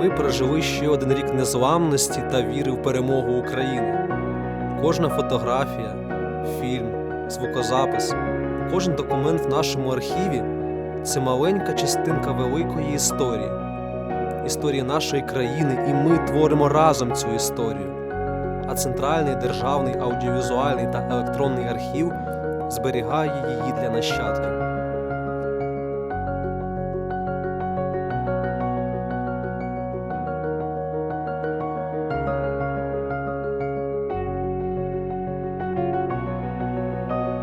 Ми пережили ще один рік незламності та віри в перемогу України. Кожна фотографія, фільм, звукозапис, кожен документ в нашому архіві це маленька частинка великої історії, історії нашої країни, і ми творимо разом цю історію. А центральний державний аудіовізуальний та електронний архів зберігає її для нащадків.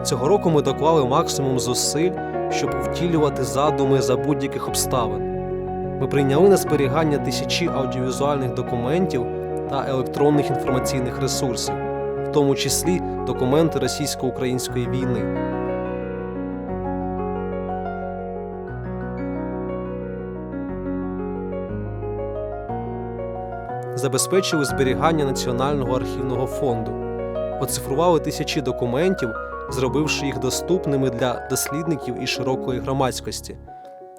Цього року ми доклали максимум зусиль, щоб втілювати задуми за будь-яких обставин. Ми прийняли на зберігання тисячі аудіовізуальних документів та електронних інформаційних ресурсів, в тому числі документи російсько-української війни. Забезпечили зберігання Національного архівного фонду, оцифрували тисячі документів, зробивши їх доступними для дослідників і широкої громадськості.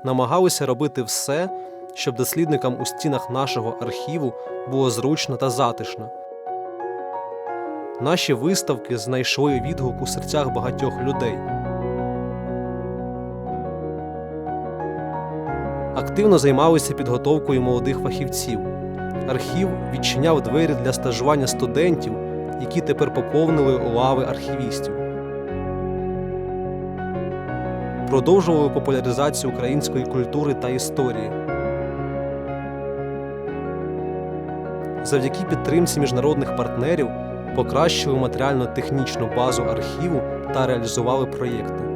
Намагалися робити все, щоб дослідникам у стінах нашого архіву було зручно та затишно. Наші виставки знайшли відгук у серцях багатьох людей. Активно займалися підготовкою молодих фахівців. Архів відчиняв двері для стажування студентів, які тепер поповнили лави архівістів. Продовжували популяризацію української культури та історії. Завдяки підтримці міжнародних партнерів покращили матеріально-технічну базу архіву та реалізували проєкт.